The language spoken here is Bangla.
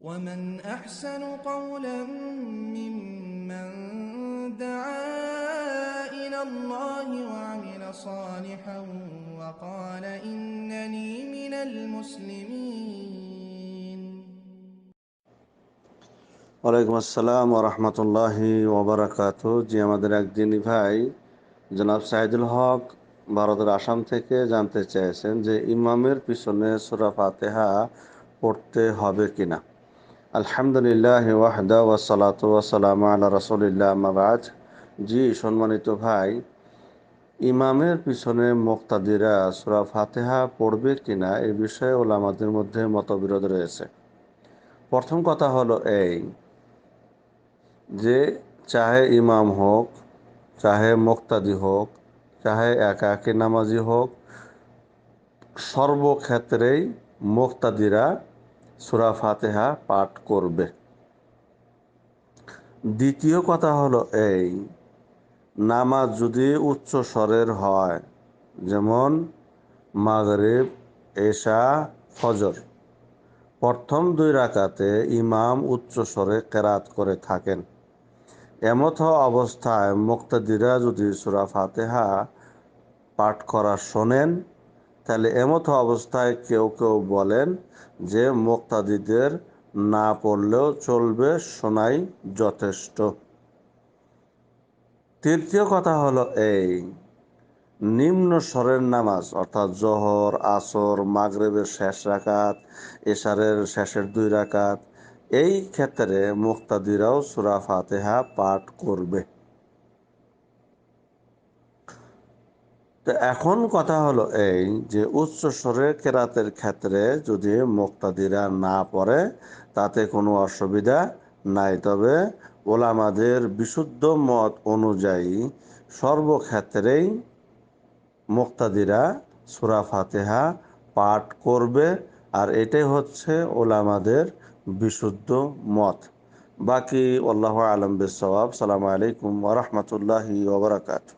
ومن أحسن قولا ممن دعا إلى الله وعمل صالحا وقال إنني من المسلمين ওয়ালাইকুম আসসালাম রহমতুল্লাহি ওবরাকাত জি আমাদের একদিনই ভাই জনাব সাইদুল হক ভারতের আসাম থেকে জানতে চেয়েছেন যে ইমামের পিছনে সুরা ফাতেহা পড়তে হবে কিনা আলহামদুলিল্লাহ ওয়াহদা ওয়াসালাত ওয়াসালাম আল্লাহ রসুলিল্লাহ মাবাজ জি, সম্মানিত ভাই, ইমামের পিছনে মোক্তাদিরা সুরা ফাতেহা পড়বে কিনা এই বিষয়ে ওলামাদের মধ্যে মতবিরোধ রয়েছে। প্রথম কথা হলো এই যে, চাহে ইমাম হোক, চাহে মোক্তাদি হোক, চাহে একা একে নামাজি হোক, সর্বক্ষেত্রেই মোক্তাদিরা সুরা ফাতেহা পাঠ করবে। দ্বিতীয় কথা হলো এই, নামাজ যদি উচ্চ স্বরের হয়, যেমন মাগরিব, এশা, ফজর, প্রথম দুই রাকাতে ইমাম উচ্চ স্বরে কেরাত করে থাকেন। এমত অবস্থায় মুক্তাদিরা যদি সুরা ফাতেহা পাঠ করা শোনেন তাহলে এমত অবস্থায় কেউ কেউ বলেন যে মুক্তাদিদের না পড়লেও চলবে শোনাই যথেষ্ট। তৃতীয় কথা হলো এই, নিম্ন স্বরের নামাজ, অর্থাৎ জহর, আসর, মাগরেবের শেষ রাকাত, এশারের শেষের দুই রাকাত, এই ক্ষেত্রে মুক্তাদিরাও সুরা ফাতেহা পাঠ করবে। তো এখন কথা হলো এই যে উচ্চ স্বরের কেরাতের ক্ষেত্রে যদি মুক্তাদিরা না পড়ে, তাতে কোনো অসুবিধা নাই। তবে ওলামাদের বিশুদ্ধ মত অনুযায়ী সর্বক্ষেত্রেই মুক্তাদিরা সুরা ফাতেহা পাঠ করবে, আর এটাই হচ্ছে ওলামাদের বিশুদ্ধ মত। বাকি, আল্লাহ আলম বিসওয়াব সালাম আলাইকুম ওরহমতুল্লাহি ওবরাকাতু